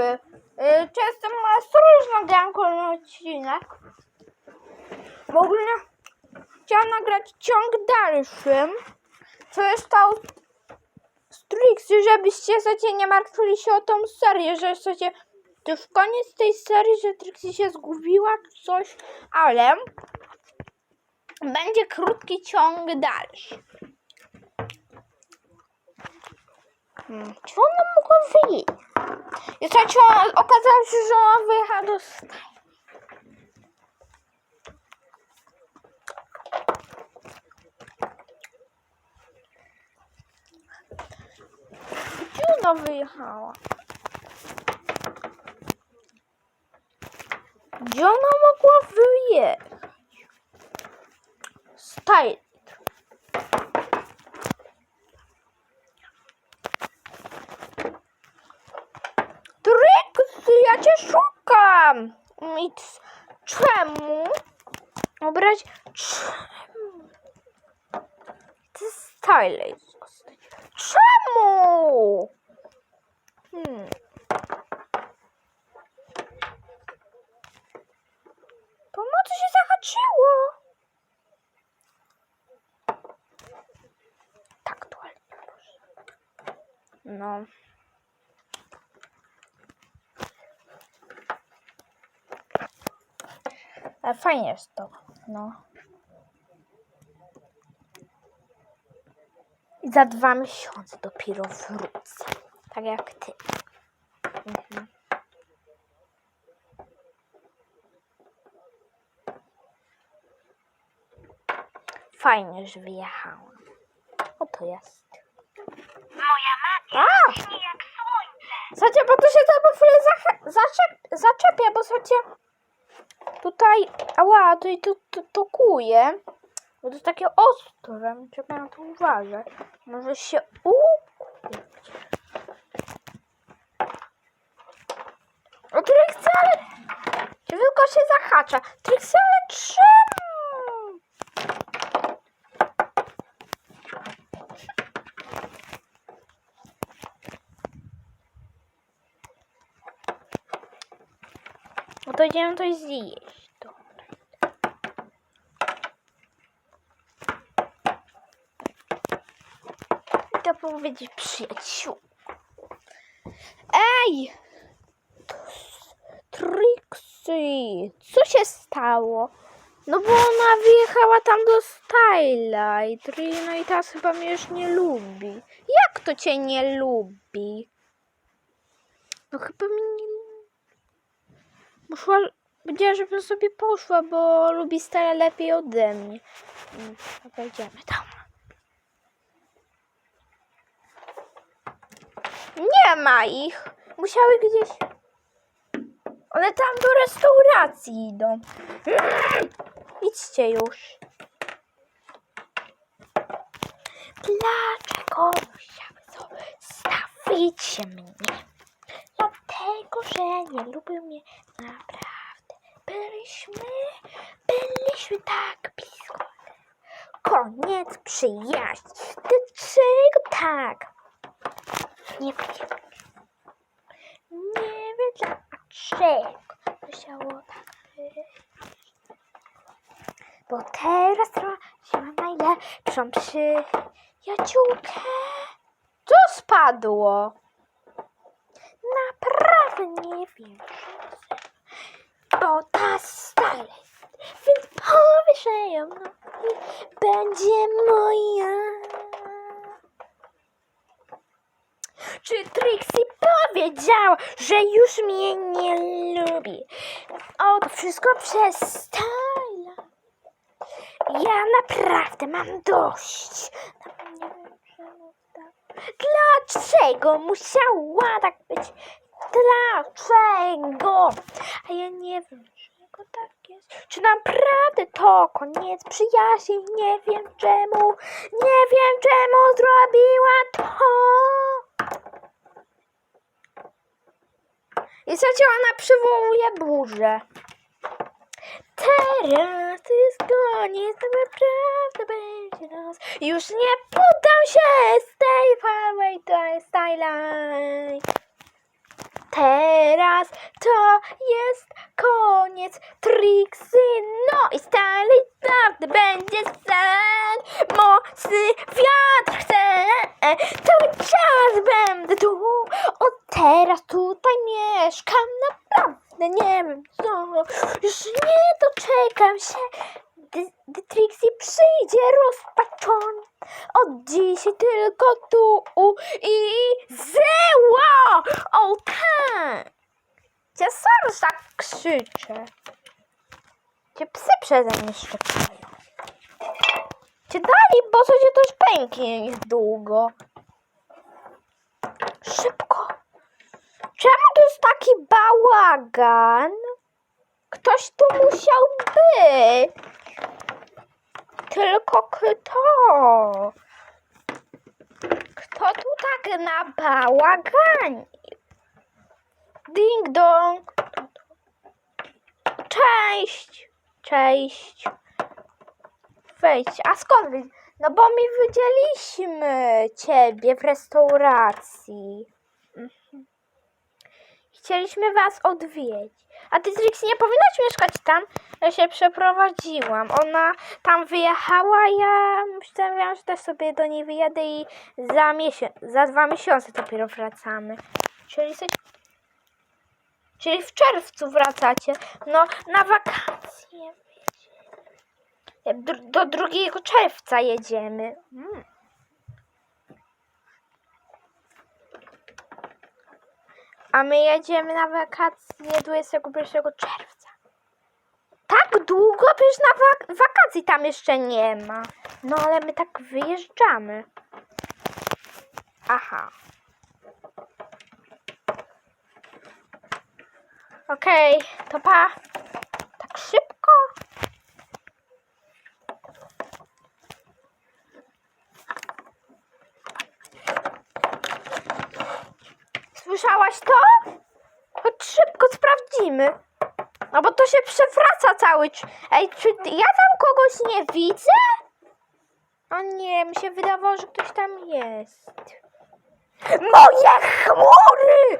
nowy. Y, Często ma nagram kolejny odcinek. W ogóle chciałam nagrać ciąg dalszy. Co jest z Trixie, żebyście sobie nie martwili się o tą serię, że sobie to już koniec tej serii, że Trixie się zgubiła czy coś, ale będzie krótki ciąg dalszy. Hmm. Czy ona mogła wyjść? I ona- okazało się, że ona wyjechała do stajni. Gdzie ona wyjechała? Gdzie ona mogła wyjechać? Style. Trix, ja cię szukam. Czemu? Obrać czemu? Ty style. Czemu? Hmm. Pomocy się zahaczyło. Tak, aktualnie. No. Ale fajnie jest to. No. I za dwa miesiące dopiero wrócę. Tak jak ty. Mhm. Fajnie, że wyjechałam. O to jest. Moja magia A! jak słońce. Słuchajcie, bo tu się to chwilę zaczep, zaczepia, bo słuchajcie, tutaj, ała, tutaj to, to, to kuje, bo to jest takie ostre, trzeba na to uważać. Może się ukuć. O Trixel! Tylko się zahacza. Trixel, czemu? No to idziemy coś zjeść. To powiedzieć przyjaciół. Ej! Trixie! Co się stało? No bo ona wyjechała tam do Tri- no i teraz chyba mnie już nie lubi. Jak to cię nie lubi? No chyba mnie nie Muszła, powiedziała, żebym sobie poszła, bo lubi stare lepiej ode mnie. Mm, Dobra, idziemy tam. Nie ma ich. Musiały gdzieś... One tam do restauracji idą. Idźcie już. Dlaczego musiały zostawić mnie? Dlatego, że nie lubią mnie naprawdę. Byliśmy, byliśmy tak blisko. Koniec przyjaźni. Dlaczego tak? Nie wiem. Nie wiem dlaczego musiało tak być. Bo teraz mam najlepszą przyjaciółkę. Co spadło? Naprawdę nie wiem. Bo ta stale więc powiesz ją i będzie moja. Czy Trixie powiedziała, że już mnie nie lubi? O, to wszystko przez Styla. Ja naprawdę mam dość. Dlaczego musiała tak być? Dlaczego? A ja nie wiem, dlaczego tak jest. Czy naprawdę to koniec przyjaźni? Nie wiem czemu. Nie wiem czemu zrobiła to. I słuchajcie, ona przywołuje burzę. Teraz to jest koniec, to naprawdę będzie nos. Już nie poddam się z tej fałej, to jest Starlight. Teraz raz to jest koniec Trixie, no i stary naprawdę będzie sen Mocny wiatr chce Cały czas będę tu teraz tutaj mieszkam Naprawdę nie wiem co. Już nie doczekam się gdy, Trixie przyjdzie rozpaczony. Od dzisiaj tylko tu i zyło O tak zaraz tak krzyczę. Gdzie psy przeze mnie szczekają. Gdzie dali, bo coś to już pęknie niedługo. Szybko taki bałagan? Ktoś tu musiał być. Tylko kto? Kto tu tak nabałagani? Ding dong. Cześć. Cześć. Wejdź. A skąd? No bo mi widzieliśmy ciebie w restauracji. Mhm. Chcieliśmy was odwiedzić. A ty, Trixie, nie powinnaś mieszkać tam. Ja się przeprowadziłam. Ona tam wyjechała, ja myślałam, że też sobie do niej wyjadę i za miesiąc, za dwa miesiące dopiero wracamy. Czyli. Czyli w czerwcu wracacie. No, na wakacje. Do 2 czerwca jedziemy. Mm. A my jedziemy na wakacje 21 czerwca. Tak długo? Przecież na wak- wakacji tam jeszcze nie ma. No ale my tak wyjeżdżamy. Aha. Okej, to pa. Tak szybko? Słyszałaś to? Chodź szybko sprawdzimy. No bo to się przewraca cały. Ej, czy ja tam kogoś nie widzę? O nie, mi się wydawało, że ktoś tam jest. Moje chmury!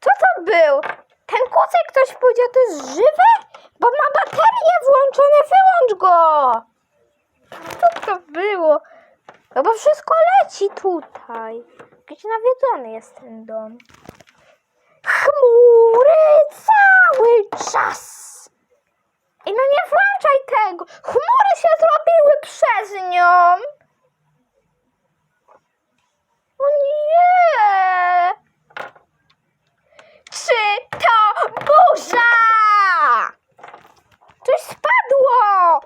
Co to był? Ten kucek ktoś powiedział, to jest żywe? Bo ma baterię włączone, wyłącz go! Co to było? No bo wszystko leci tutaj. Jakiś nawiedzony jest ten dom. Chmury cały czas. I no nie włączaj tego. Chmury się zrobiły przez nią. O nie. Czy to burza? Coś spadło.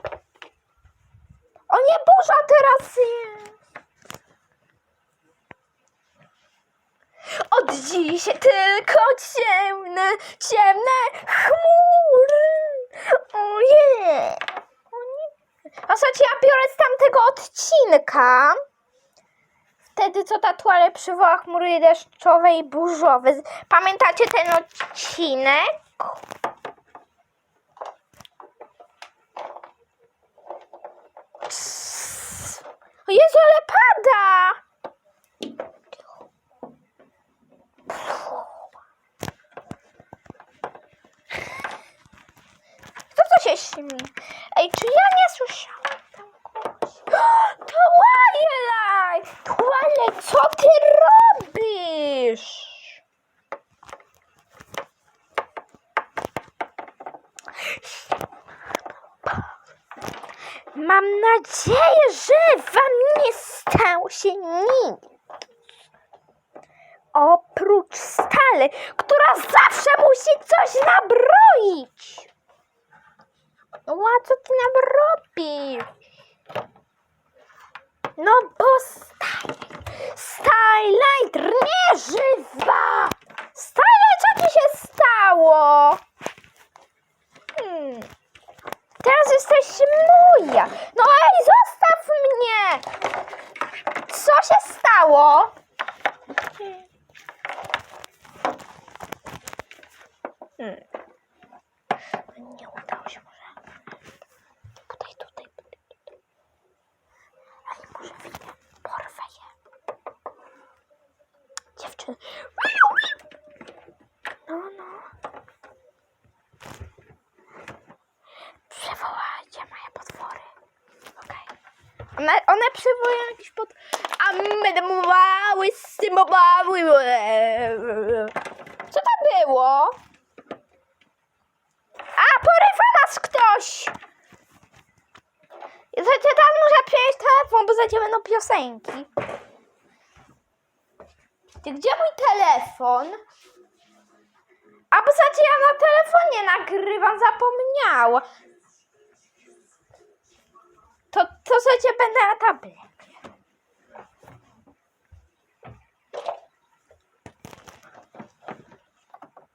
O nie, burza teraz jest. Od dziś tylko ciemne, ciemne chmury. Ojej. O nie. A słuchajcie, ja biorę z tamtego odcinka. Wtedy, co ta tuale przywoła chmury deszczowe i burzowe. Pamiętacie ten odcinek? O Jezu, ale pada! Kto to się śmieje? Ej, czy ja nie słyszałam tam kogoś? Twilight! Co ty robisz? Mam nadzieję, że wam nie stało się nic. Oprócz stale, która zawsze musi coś nabroić. No a co ty nam robisz? No bo Starlight, Starlight nie żywa! Starlight, co ci się stało? Hmm. Teraz jesteś moja. No ej, zostaw mnie! Co się stało? Hmm. Nie udało się może. Tutaj, tutaj, tutaj, tutaj. Ale może wyjdę. Porwę je. Dziewczyny. No, no. One, one przywołują jakiś pod... A my demowały, symowały. Co to było? A, porywa nas ktoś! Teraz muszę przejąć telefon, bo zacie będą piosenki. Ty, gdzie mój telefon? A bo zacie ja na telefonie nagrywam, zapomniała. To, to słuchajcie, będę na tablecie.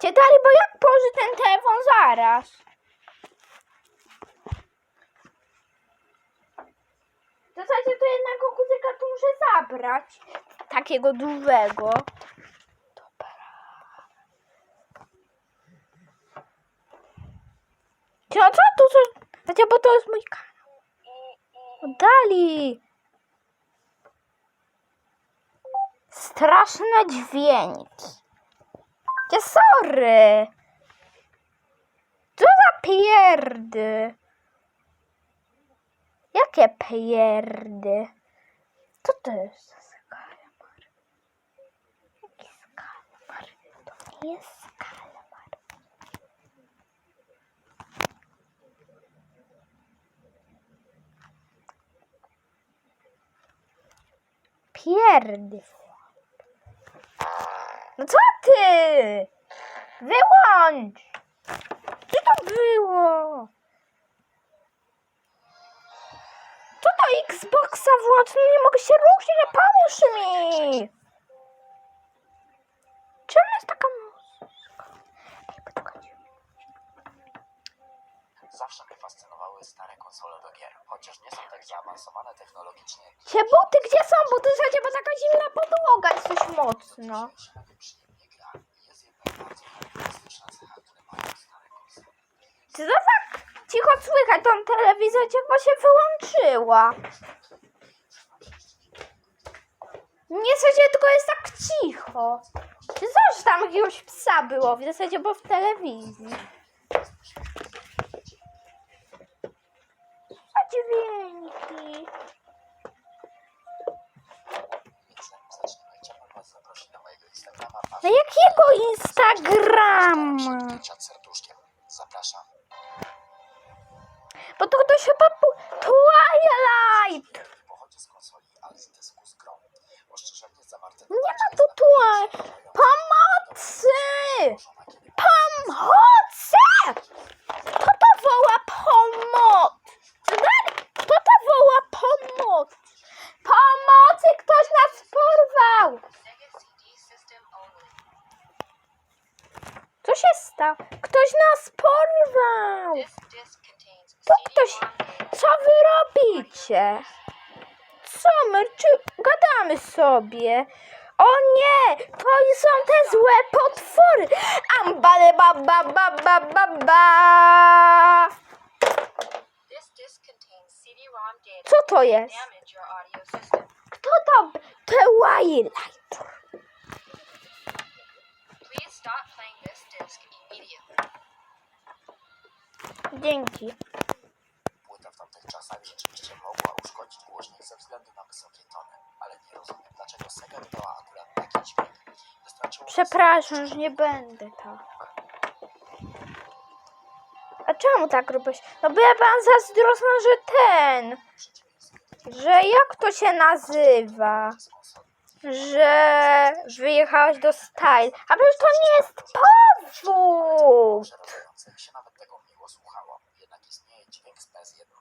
Cietali, bo jak położy ten telefon zaraz? To słuchajcie, to jednego kuzyka tu muszę zabrać. Takiego dużego. Dobra. Co, co tu? Co? Słuchajcie, bo to jest mój kanał. Dali. Straszne dźwięki. Gdzie sorry. Co za pierdy? Jakie pierdy? Co to jest za skalmar? Jaki skalmar? To nie jest Pierdy. No co ty? Wyłącz! Co to było? Co to Xboxa włącz? Nie mogę się ruszyć, nie pomóż mi! Czemu jest taka muzyka? Zawsze mnie fascynowały stare konsole do gier, chociaż nie są tak zaawansowane technologicznie. Się buty gdzie są? Buty słuchajcie, bo taka zimna podłoga jest coś mocno. Czy to tak cicho słychać? Tą telewizor chyba się wyłączyła. Nie słuchajcie, tylko jest tak cicho. Czy coś tam jakiegoś psa było? W zasadzie, bo w telewizji. Dźwięki. Na jakiego Instagrama? Zapraszam. Bo to ktoś chyba... pu- Twilight! Nie ma tu Twilight! Pomocy! Kto to woła pomoc? Kto to woła pomoc? Pomocy! Ktoś nas porwał! Co się stało? Ktoś nas porwał! To ktoś... Co wy Co my? Czy gadamy sobie? O nie! To są te złe potwory! Ambale ba ba ba ba ba ba! Co to jest? Kto to? Twilight! Disc immediately. Dzięki. Czasach rzeczywiście mogła uszkodzić głośnik ze względu na wysokie tony, ale nie rozumiem, dlaczego Sega dodała akurat taki dźwięk. Wystarczyło Przepraszam, już nie będę tak. A czemu tak robisz? No bo ja byłam zazdrosna, że ten... Że jak to się nazywa? Że wyjechałaś do Style. A przecież to nie jest powód! Przerażające się nawet tego miło słuchało. Jednak istnieje dźwięk z PS1, który mnie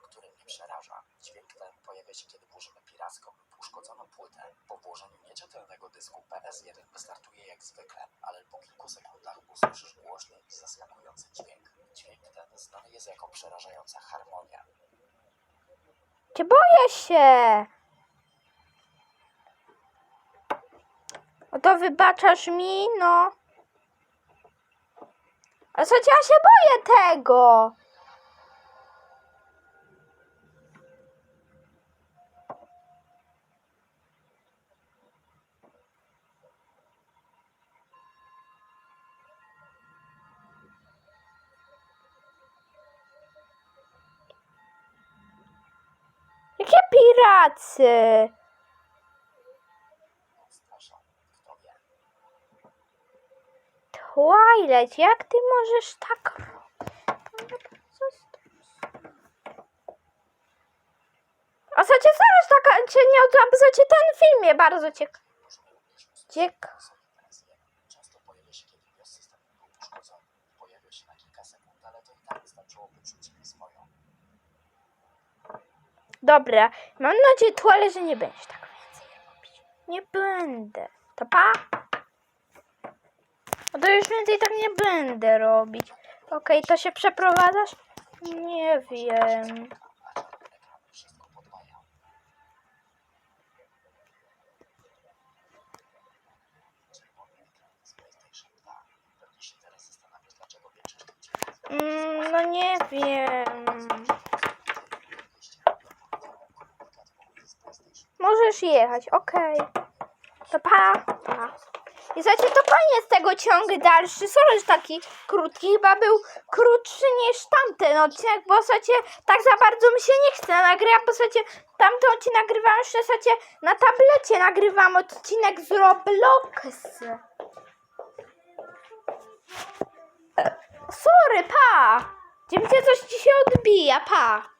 przeraża. Dźwięk ten pojawia się, kiedy włożymy piracką lub uszkodzoną płytę. Po włożeniu nieczytelnego dysku PS1 wystartuje jak zwykle, ale po kilku sekundach usłyszysz głośny i zaskakujący dźwięk. Dźwięk ten znany jest jako przerażająca harmonia. Cię boję się! No to wybaczasz mi, no. A co ja się boję tego? Pracy. Twilight, jak ty możesz tak? A co cię zaraz taka, cię nie odrzucacie ten film bardzo PS1. Często pojawia się, na kilka sekund, ale to i tak wystarczyłoby czuć swoją. Dobra, mam nadzieję, Twilight, że nie będziesz tak więcej robić. Nie będę. To pa. No to już więcej tak nie będę robić. Okej, to się przeprowadzasz? Nie wiem. A czarne ekrany wszystko podwajają. Czerwony ekran z PlayStation 2. Pewnie się teraz zastanawiasz, dlaczego większość ludzi Mm, no nie wiem. Możesz jechać, okej. To pa, pa. I słuchajcie, to koniec tego ciągu dalszy. Sorry, że taki krótki. Chyba był krótszy niż tamten odcinek, bo słuchajcie, tak za bardzo mi się nie chce nagrywać, bo słuchajcie, tamten odcinek nagrywam jeszcze, słuchajcie, na tablecie nagrywam odcinek z Roblox. Sorry, pa! Gdzie coś ci się odbija, pa!